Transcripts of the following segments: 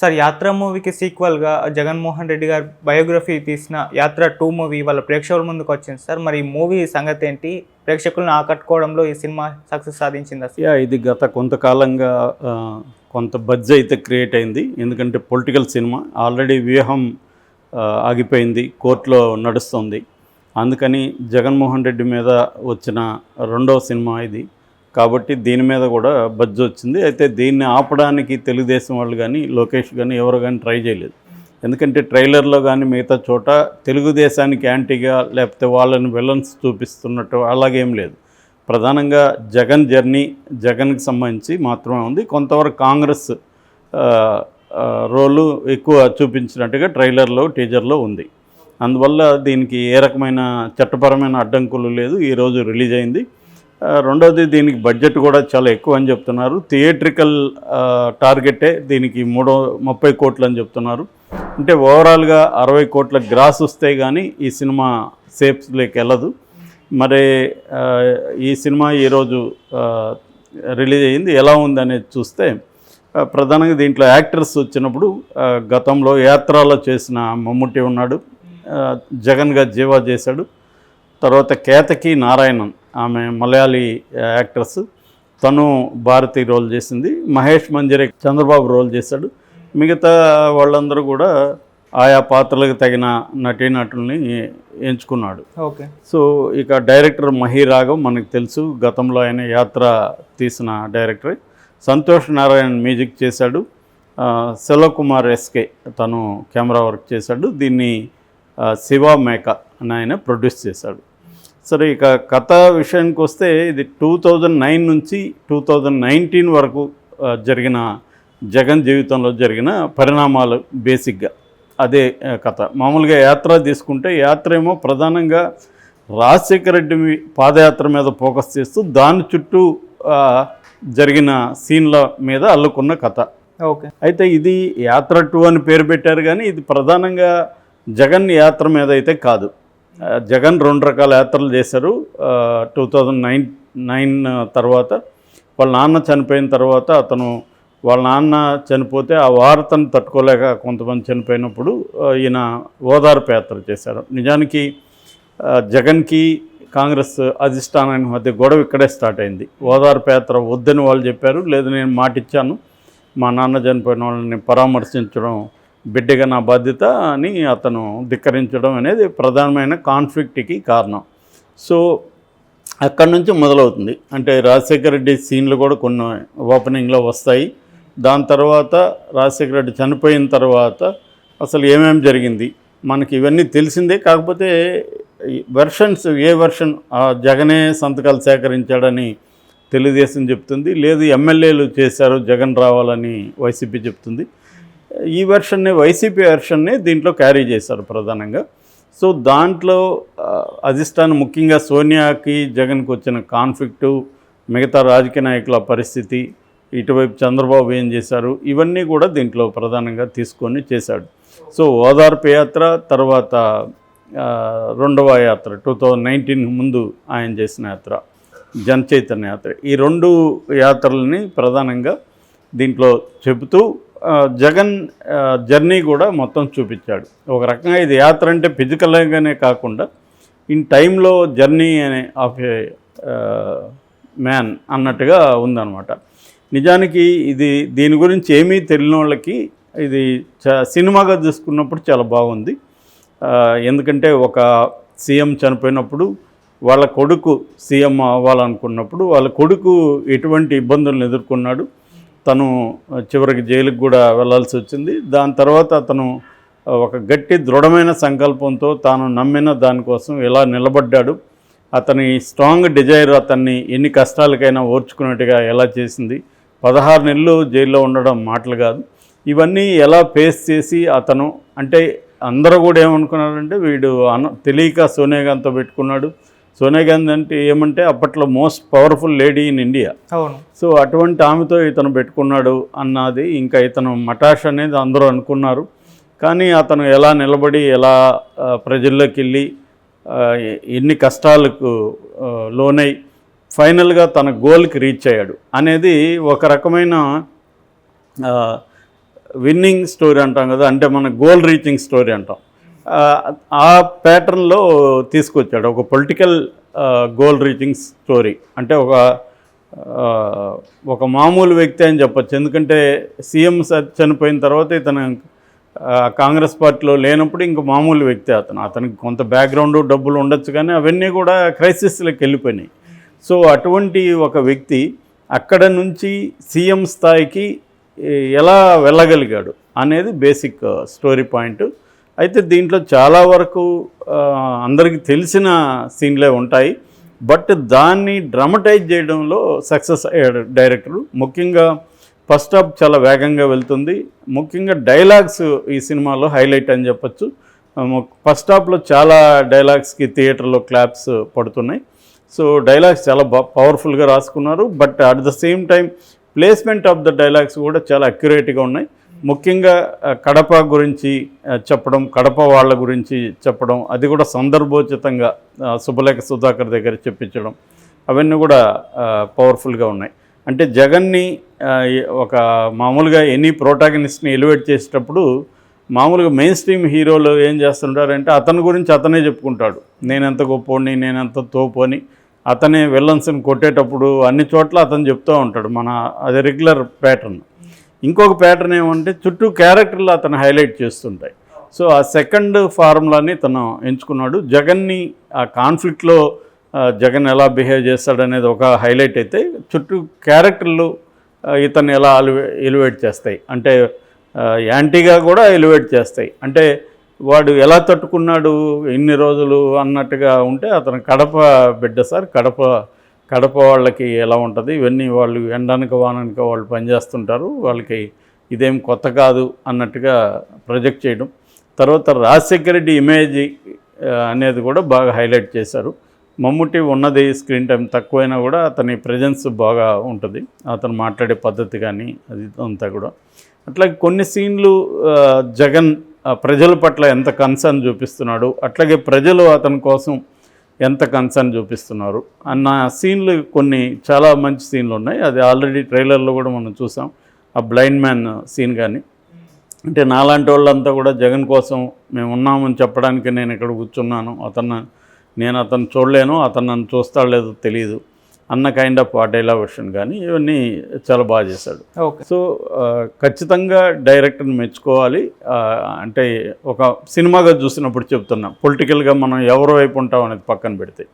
Sir యాత్ర మూవీకి సీక్వల్గా జగన్మోహన్ రెడ్డి గారు బయోగ్రఫీ తీసిన యాత్ర టూ మూవీ వాళ్ళ ప్రేక్షకుల ముందుకు వచ్చింది సార్. మరి ఈ మూవీ సంగతి ఏంటి? ప్రేక్షకులను ఆకట్టుకోవడంలో ఈ సినిమా సక్సెస్ సాధించిందా సార్? యా ఇది గత కొంతకాలంగా కొంత బజ్ అయితే క్రియేట్ అయింది. ఎందుకంటే పొలిటికల్ సినిమా. ఆల్రెడీ వ్యూహం ఆగిపోయింది. కోర్టులో నడుస్తుంది. అందుకని జగన్మోహన్ రెడ్డి మీద వచ్చిన రెండవ సినిమా ఇది. కాబట్టి దీని మీద కూడా బజ్జ వచ్చింది. అయితే దీన్ని ఆపడానికి తెలుగుదేశం వాళ్ళు కానీ లోకేష్ కానీ ఎవరు కానీ ట్రై చేయలేదు. ఎందుకంటే ట్రైలర్లో కానీ మిగతా చోట తెలుగుదేశానికి యాంటీగా లేకపోతే వాళ్ళని విలన్స్ చూపిస్తున్నట్టు అలాగేం లేదు. ప్రధానంగా జగన్ జర్నీ జగన్కి సంబంధించి మాత్రమే ఉంది. కొంతవరకు కాంగ్రెస్ రోలు ఎక్కువ చూపించినట్టుగా ట్రైలర్లో టీజర్లో ఉంది. అందువల్ల దీనికి ఏ రకమైన చట్టపరమైన అడ్డంకులు లేదు. ఈరోజు రిలీజ్ అయింది. రెండోది రెండవది దీనికి బడ్జెట్ కూడా చాలా ఎక్కువ అని చెప్తున్నారు. థియేట్రికల్ టార్గెటే దీనికి మూడో ముప్పై కోట్లు అని చెప్తున్నారు. అంటే ఓవరాల్గా అరవై కోట్ల గ్రాస్ వస్తే కానీ ఈ సినిమా సేఫ్స్లోకి వెళ్ళదు. మరి ఈ సినిమా ఈరోజు రిలీజ్ అయ్యింది. ఎలా ఉంది అనేది చూస్తే ప్రధానంగా దీంట్లో యాక్టర్స్ వచ్చినప్పుడు గతంలో యాత్రలో చేసిన మమ్ముట్టి ఉన్నాడు. జగన్గా జీవా చేశాడు. తర్వాత కేతకి నారాయణన్. ఆమె మలయాళీ యాక్ట్రెస్. తను భారతి రోల్ చేసింది. మహేష్ మంజరే చంద్రబాబు రోల్ చేశాడు. మిగతా వాళ్ళందరూ కూడా ఆయా పాత్రలకు తగిన నటీనటుల్ని ఎంచుకున్నాడు. ఓకే. సో ఇక డైరెక్టర్ మహీరాఘవ్ మనకు తెలుసు. గతంలో ఆయన యాత్ర తీసిన డైరెక్టరే. సంతోష్ నారాయణ్ మ్యూజిక్ చేశాడు. ఆ, సెలవకుమార్ ఎస్కే తను కెమెరా వర్క్ చేశాడు. దీన్ని శివ మేక అని ఆయన ప్రొడ్యూస్ చేశాడు. సరే ఇక కథ విషయానికి వస్తే ఇది టూ థౌజండ్ నైన్ నుంచి టూ థౌజండ్ నైన్టీన్ వరకు జరిగిన జగన్ జీవితంలో జరిగిన పరిణామాలు బేసిక్గా అదే కథ. మామూలుగా యాత్ర తీసుకుంటే యాత్ర ఏమో ప్రధానంగా రాజశేఖర రెడ్డి పాదయాత్ర మీద ఫోకస్ చేస్తూ దాని చుట్టూ జరిగిన సీన్ల మీద అల్లుకున్న కథ. ఓకే. అయితే ఇది యాత్ర టూ అని పేరు పెట్టారు కానీ ఇది ప్రధానంగా జగన్ యాత్ర మీద అయితే కాదు. జగన్ రెండు రకాల యాత్రలు చేశారు. టూ థౌజండ్ నైన్ నైన్ తర్వాత వాళ్ళ నాన్న చనిపోయిన తర్వాత అతను వాళ్ళ నాన్న చనిపోతే ఆ వార్తను తట్టుకోలేక కొంతమంది చనిపోయినప్పుడు ఈయన ఓదార్పు యాత్ర చేశారు. నిజానికి జగన్కి కాంగ్రెస్ అధిష్టానానికి మధ్య గొడవ ఇక్కడే స్టార్ట్ అయింది. ఓదార్పు యాత్ర వద్దని వాళ్ళు చెప్పారు లేదు నేను మాటిచ్చాను. మా నాన్న చనిపోయిన వాళ్ళని పరామర్శించడం బిడ్డగా నా బాధ్యత అని అతను ధిక్కరించడం అనేది ప్రధానమైన కాన్ఫ్లిక్ట్కి కారణం. సో అక్కడి నుంచి మొదలవుతుంది. అంటే రాజశేఖర రెడ్డి సీన్లు కూడా కొన్ని ఓపెనింగ్లో వస్తాయి. దాని తర్వాత రాజశేఖర రెడ్డి చనిపోయిన తర్వాత అసలు ఏమేమి జరిగింది? మనకి ఇవన్నీ తెలిసిందే. కాకపోతే వెర్షన్స్ ఏ వెర్షన్ జగనే సంతకాలు సేకరించాడని తెలుగుదేశం చెప్తుంది. లేదు ఎమ్మెల్యేలు చేశారు జగన్ రావాలని వైసీపీ చెప్తుంది. ఈ వెర్షన్నే వైసీపీ వెర్షన్ని దీంట్లో క్యారీ చేశారు ప్రధానంగా. సో దాంట్లో అధిష్టానం ముఖ్యంగా సోనియాకి జగన్కి వచ్చిన కాన్ఫ్లిక్టు మిగతా రాజకీయ నాయకుల పరిస్థితి ఇటువైపు చంద్రబాబు ఏం చేశారు ఇవన్నీ కూడా దీంట్లో ప్రధానంగా తీసుకొని చేశాడు. సో ఓదార్పు యాత్ర తర్వాత రెండవ యాత్ర టూ థౌజండ్ నైన్టీన్ ముందు ఆయన చేసిన యాత్ర జనచైతన్య యాత్ర. ఈ రెండు యాత్రలని ప్రధానంగా దీంట్లో చెబుతూ జగన్ జర్నీ కూడా మొత్తం చూపించాడు. ఒక రకంగా ఇది యాత్ర అంటే ఫిజికల్గానే కాకుండా ఇన్ టైంలో జర్నీ అనే ఆఫ్ ఏ మ్యాన్ అన్నట్టుగా ఉందన్నమాట. నిజానికి ఇది దీని గురించి ఏమీ తెలియని వాళ్ళకి ఇది చ సినిమాగా చూసుకున్నప్పుడు చాలా బాగుంది. ఎందుకంటే ఒక సీఎం చనిపోయినప్పుడు వాళ్ళ కొడుకు సీఎం అవ్వాలనుకున్నప్పుడు వాళ్ళ కొడుకు ఎటువంటి ఇబ్బందులను ఎదుర్కొన్నాడు తను చివరికి జైలుకు కూడా వెళ్ళాల్సి వచ్చింది. దాని తర్వాత అతను ఒక గట్టి దృఢమైన సంకల్పంతో తాను నమ్మిన దానికోసం ఎలా నిలబడ్డాడు. అతని స్ట్రాంగ్ డిజైర్ అతన్ని ఎన్ని కష్టాలకైనా ఓర్చుకున్నట్టుగా ఎలా చేసింది. పదహారు నెలలు జైల్లో ఉండడం మాటలు కాదు. ఇవన్నీ ఎలా ఫేస్ చేసి అతను అంటే అందరూ కూడా ఏమనుకున్నారంటే వీడు అన తెలియక సోనియా గాంధీతో పెట్టుకున్నాడు. సోనియా గాంధీ అంటే ఏమంటే అప్పట్లో most powerful lady in India. అవును. సో అటువంటి ఆమెతో ఇతను పెట్టుకున్నాడు అన్నది ఇంకా ఇతను మటాష్ అనేది అందరూ అనుకున్నారు. కానీ అతను ఎలా నిలబడి ఎలా ప్రజల్లోకి వెళ్ళి ఎన్ని కష్టాలకు లోనై ఫైనల్గా తన గోల్కి రీచ్ అయ్యాడు అనేది ఒక రకమైన విన్నింగ్ స్టోరీ అంటాం కదా అంటే మన గోల్ రీచింగ్ స్టోరీ అంటాం. ఆ, ప్యాటర్న్లో తీసుకొచ్చాడు. ఒక పొలిటికల్ గోల్ రీచింగ్ స్టోరీ. అంటే ఒక ఒక మామూలు వ్యక్తి అని చెప్పొచ్చు. ఎందుకంటే సీఎం స- చనిపోయిన తర్వాత ఇతను కాంగ్రెస్ పార్టీలో లేనప్పుడు ఇంక మామూలు వ్యక్తి అతను. అతనికి కొంత బ్యాక్గ్రౌండ్ డబ్బులు ఉండొచ్చు కానీ అవన్నీ కూడా క్రైసిస్లోకి వెళ్ళిపోయినాయి. సో అటువంటి ఒక వ్యక్తి అక్కడ నుంచి సీఎం స్థాయికి ఎలా వెళ్ళగలిగాడు అనేది బేసిక్ స్టోరీ పాయింట్. అయితే దీంట్లో చాలా వరకు అందరికీ తెలిసిన సీన్లే ఉంటాయి. బట్ దాన్ని డ్రమటైజ్ చేయడంలో సక్సెస్ అయ్యాడు డైరెక్టరు. ముఖ్యంగా ఫస్ట్ హాఫ్ చాలా వేగంగా వెళ్తుంది. ముఖ్యంగా డైలాగ్స్ ఈ సినిమాలో హైలైట్ అని చెప్పొచ్చు. ఫస్ట్ హాఫ్లో చాలా డైలాగ్స్కి థియేటర్లో క్లాప్స్ పడుతున్నాయి. సో డైలాగ్స్ చాలా పవర్ఫుల్గా రాసుకున్నారు. But at the same time placement of the dialogues కూడా చాలా అక్యురేట్గా ఉన్నాయి. ముఖ్యంగా కడప గురించి చెప్పడం కడప వాళ్ళ గురించి చెప్పడం అది కూడా సందర్భోచితంగా శుభలేఖ సుధాకర్ దగ్గర చెప్పించడం అవన్నీ కూడా పవర్ఫుల్గా ఉన్నాయి. అంటే జగన్ని ఒక మామూలుగా ఎనీ ప్రోటాగనిస్ట్ని ఎలివేట్ చేసేటప్పుడు మామూలుగా మెయిన్ స్ట్రీమ్ హీరోలు ఏం చేస్తుంటారంటే అతని గురించి అతనే చెప్పుకుంటాడు. నేనెంత గొప్పోడిని నేనెంత తోపు అని అతనే విల్లన్స్ని కొట్టేటప్పుడు అన్ని చోట్ల అతను చెప్తూ ఉంటాడు. మన అది రెగ్యులర్ ప్యాటర్న్. ఇంకొక ప్యాటర్న్ ఏమంటే చుట్టూ క్యారెక్టర్లు అతను హైలైట్ చేస్తుంటాయి. సో ఆ సెకండ్ ఫార్ములాని తను ఎంచుకున్నాడు. జగన్ని ఆ కాన్ఫ్లిక్ట్లో జగన్ ఎలా బిహేవ్ చేస్తాడనేది ఒక హైలైట్ అయితే చుట్టూ క్యారెక్టర్లు ఇతన్ని ఎలా ఎలివేట్ చేస్తాయి. అంటే యాంటీగా కూడా ఎలివేట్ చేస్తాయి. అంటే వాడు ఎలా తట్టుకున్నాడు ఇన్ని రోజులు అన్నట్టుగా ఉంటే అతను కడప బిడ్డ సార్ కడప కడప వాళ్ళకి ఎలా ఉంటుంది? ఇవన్నీ వాళ్ళు ఎండనక వాననక వాళ్ళు పనిచేస్తుంటారు. వాళ్ళకి ఇదేం కొత్త కాదు అన్నట్టుగా ప్రొజెక్ట్ చేయడం. తర్వాత రాజశేఖర రెడ్డి ఇమేజ్ అనేది కూడా బాగా హైలైట్ చేశారు. మమ్ముటి ఉన్నది స్క్రీన్ టైం తక్కువైనా కూడా అతని ప్రజెన్స్ బాగా ఉంటుంది. అతను మాట్లాడే పద్ధతి కానీ అది అంతా కూడా. అట్లాగే కొన్ని సీన్లు జగన్ ప్రజల పట్ల ఎంత కన్సర్న్ చూపిస్తున్నాడు అట్లాగే ప్రజలు అతని కోసం ఎంత కన్సర్న్ చూపిస్తున్నారు? అన్న సీన్లు కొన్ని చాలా మంచి సీన్లు ఉన్నాయి. అది ఆల్రెడీ ట్రైలర్లో కూడా మనం చూసాం. ఆ బ్లైండ్ మ్యాన్ సీన్ కానీ అంటే నాలాంటి వాళ్ళంతా కూడా జగన్ కోసం మేము ఉన్నామని చెప్పడానికి నేను ఇక్కడ కూర్చున్నాను. అతను నేను అతను చూడలేను. అతను నన్ను చూస్తాడో లేదో తెలియదు అన్న కైండ్ ఆఫ్ ఆ డైలాగ్ వర్షన్ కానీ ఇవన్నీ చాలా బాగా చేశాడు. సో ఖచ్చితంగా డైరెక్టర్ని మెచ్చుకోవాలి. అంటే ఒక సినిమాగా చూసినప్పుడు చెప్తున్నా పొలిటికల్గా మనం ఎవరి వైపు ఉంటాం అనేది పక్కన పెడితే.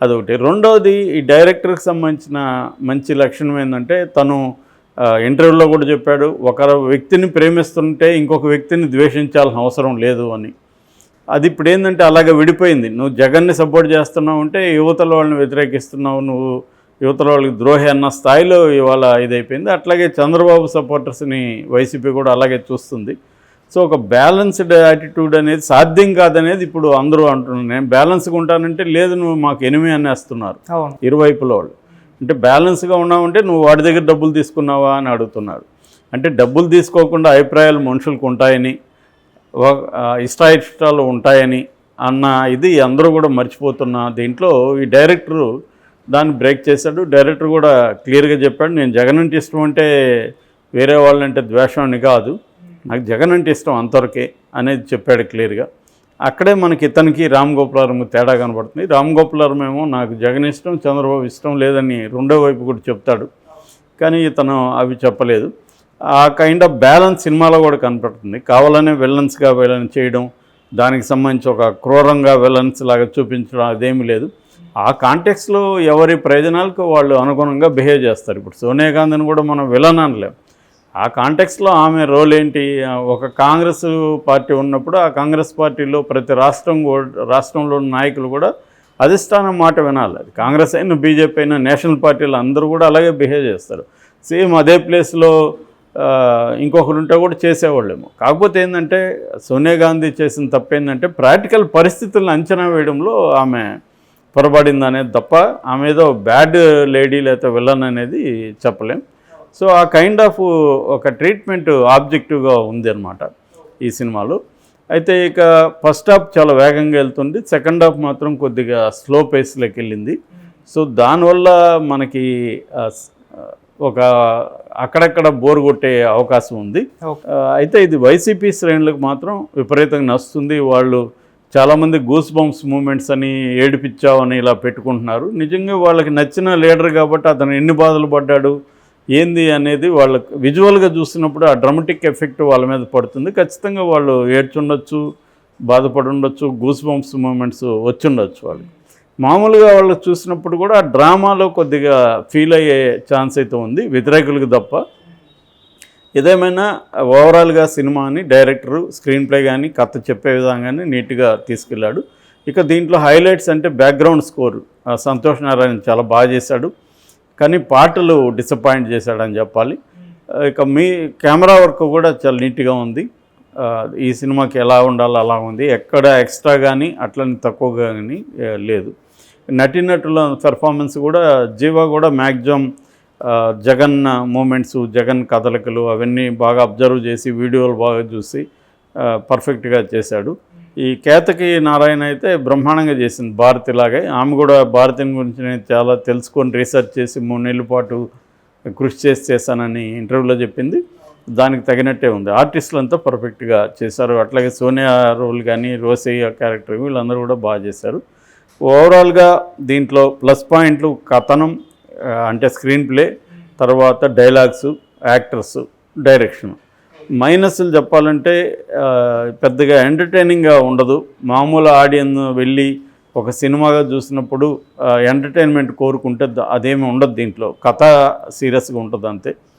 అదొకటి. రెండవది ఈ డైరెక్టర్కి సంబంధించిన మంచి లక్షణం ఏంటంటే తను ఇంటర్వ్యూలో కూడా చెప్పాడు ఒక వ్యక్తిని ప్రేమిస్తుంటే ఇంకొక వ్యక్తిని ద్వేషించాల్సిన అవసరం లేదు అని. అది ఇప్పుడు ఏంటంటే అలాగే విడిపోయింది. నువ్వు జగన్ని సపోర్ట్ చేస్తున్నావు అంటే యువతల వాళ్ళని వ్యతిరేకిస్తున్నావు నువ్వు యువతల వాళ్ళకి ద్రోహి అన్న స్థాయిలో ఇవాళ ఇదైపోయింది. అట్లాగే చంద్రబాబు సపోర్టర్స్ని వైసీపీ కూడా అలాగే చూస్తుంది. సో ఒక బ్యాలెన్స్డ్ యాటిట్యూడ్ అనేది సాధ్యం కాదనేది ఇప్పుడు అందరూ అంటున్నారు. నేను బ్యాలెన్స్గా ఉంటానంటే లేదు నువ్వు మాకు ఎనిమి అనేస్తున్నారు ఇరువైపుల వాళ్ళు. అంటే బ్యాలెన్స్గా ఉన్నావంటే నువ్వు వాడి దగ్గర డబ్బులు తీసుకున్నావా అని అడుగుతున్నారు. అంటే డబ్బులు తీసుకోకుండా అభిప్రాయాలు మనుషులకు ఉంటాయని ఇష్టాయిష్టాలు ఉంటాయని అన్న ఇది అందరూ కూడా మర్చిపోతున్న దీంట్లో ఈ డైరెక్టరు దాన్ని బ్రేక్ చేశాడు. డైరెక్టర్ కూడా క్లియర్గా చెప్పాడు నేను జగన్ అంటే ఇష్టం అంటే వేరే వాళ్ళంటే ద్వేషం అని కాదు. నాకు జగన్ అంటే ఇష్టం అంతవరకే అనేది చెప్పాడు క్లియర్గా. అక్కడే మనకి ఇతనికి రామ్ గోపాలవరం తేడా కనబడుతుంది. రామ్ గోపాలవరం ఏమో నాకు జగన్ ఇష్టం చంద్రబాబు ఇష్టం లేదని రెండో వైపు కూడా చెప్తాడు. కానీ ఇతను అవి చెప్పలేదు. ఆ కైండ్ ఆఫ్ బ్యాలెన్స్ సినిమాలో కూడా కనపడుతుంది. కావాలనే విలన్స్గా విలన్ చేయడం దానికి సంబంధించి ఒక క్రూరంగా విలన్స్ లాగా చూపించడం అదేమీ లేదు. ఆ కాంటెక్స్లో ఎవరి ప్రయోజనాలకు వాళ్ళు అనుగుణంగా బిహేవ్ చేస్తారు. ఇప్పుడు సోనియా గాంధీని కూడా మనం విలన్ అనలేం. ఆ కాంటెక్స్లో ఆమె రోల్ ఏంటి? ఒక కాంగ్రెస్ పార్టీ ఉన్నప్పుడు ఆ కాంగ్రెస్ పార్టీలో ప్రతి రాష్ట్రం కూడా రాష్ట్రంలో నాయకులు కూడా అధిష్టానం మాట వినాలి. అది కాంగ్రెస్ అయినా బీజేపీ అయినా నేషనల్ పార్టీలు అందరూ కూడా అలాగే బిహేవ్ చేస్తారు. సేమ్ అదే ప్లేస్లో ఇంకొకరు ఉంటే కూడా చేసేవాళ్ళేమో. కాకపోతే ఏంటంటే సోనియా గాంధీ చేసిన తప్పేందంటే ప్రాక్టికల్ పరిస్థితులను అంచనా వేయడంలో ఆమె పొరబడింది అనేది తప్ప ఆమె ఏదో బ్యాడ్ లేడీ లేకపోతే విలన్ అనేది చెప్పలేం. సో ఆ కైండ్ ఆఫ్ ఒక ట్రీట్మెంట్ ఆబ్జెక్టివ్గా ఉంది అనమాట ఈ సినిమాలో. అయితే ఇక ఫస్ట్ హాఫ్ చాలా వేగంగా వెళ్తుంది సెకండ్ హాఫ్ మాత్రం కొద్దిగా స్లో పేస్లోకి వెళ్ళింది. సో దానివల్ల మనకి ఒక అక్కడక్కడ బోర్ కొట్టే అవకాశం ఉంది. అయితే ఇది వైసీపీ శ్రేణులకు మాత్రం విపరీతంగా నచ్చుతుంది. వాళ్ళు చాలామంది గూస్ బంప్స్ మూమెంట్స్ అని ఏడిపించావని ఇలా పెట్టుకుంటున్నారు. నిజంగా వాళ్ళకి నచ్చిన లీడర్ కాబట్టి అతను ఎన్ని బాధలు పడ్డాడు ఏంది అనేది వాళ్ళకి విజువల్గా చూసినప్పుడు ఆ డ్రమటిక్ ఎఫెక్ట్ వాళ్ళ మీద పడుతుంది. ఖచ్చితంగా వాళ్ళు ఏడ్చుండొచ్చు బాధపడి ఉండొచ్చు గూస్ బంప్స్ మూమెంట్స్ వచ్చుండొచ్చు వాళ్ళకి. మామూలుగా వాళ్ళు చూసినప్పుడు కూడా డ్రామాలో కొద్దిగా ఫీల్ అయ్యే ఛాన్స్ అయితే ఉంది వ్యతిరేకులకు తప్ప. ఏదేమైనా ఓవరాల్గా సినిమాని డైరెక్టరు స్క్రీన్ ప్లే కానీ కథ చెప్పే విధంగానే నీట్గా తీసుకెళ్ళాడు. ఇక దీంట్లో హైలైట్స్ అంటే బ్యాక్గ్రౌండ్ స్కోర్. సంతోష్ నారాయణ చాలా బాగా చేశాడు. కానీ పాటలు డిసప్పాయింట్ చేశాడని చెప్పాలి. ఇక మీ కెమెరా వర్క్ కూడా చాలా నీట్గా ఉంది. ఈ సినిమాకి ఎలా ఉండాలో అలా ఉంది. ఎక్కడ ఎక్స్ట్రా కానీ అట్లని తక్కువగా కానీ లేదు. నటినటుల పెర్ఫార్మెన్స్ కూడా జీవా కూడా మ్యాక్సిమం జగన్ మూమెంట్స్ జగన్ కథలకలు అవన్నీ బాగా అబ్జర్వ్ చేసి వీడియోలు బాగా చూసి పర్ఫెక్ట్గా చేశాడు. ఈ కేతకి నారాయణ అయితే బ్రహ్మాండంగా చేసింది భారతిలాగే ఆమె కూడా భారతిని గురించి నేను చాలా తెలుసుకొని రీసెర్చ్ చేసి మూడు నెలల పాటు కృషి చేసి చేశానని ఇంటర్వ్యూలో చెప్పింది. దానికి తగినట్టే ఉంది. ఆర్టిస్టులంతా పర్ఫెక్ట్గా చేశారు. అట్లాగే సోనియా రోల్ కానీ రోసయ్య క్యారెక్టర్ వీళ్ళందరూ కూడా బాగా చేశారు. ఓవరాల్గా దీంట్లో ప్లస్ పాయింట్లు కథనం అంటే స్క్రీన్ ప్లే తర్వాత డైలాగ్స్ యాక్టర్స్ డైరెక్షన్ మైనస్లు చెప్పాలంటే పెద్దగా ఎంటర్టైనింగ్గా ఉండదు. మామూలు ఆడియన్స్ వెళ్ళి ఒక సినిమాగా చూసినప్పుడు ఎంటర్టైన్మెంట్ కోరుకుంటే అదేమి ఉండదు దీంట్లో. కథ సీరియస్గా ఉంటుంది అంతే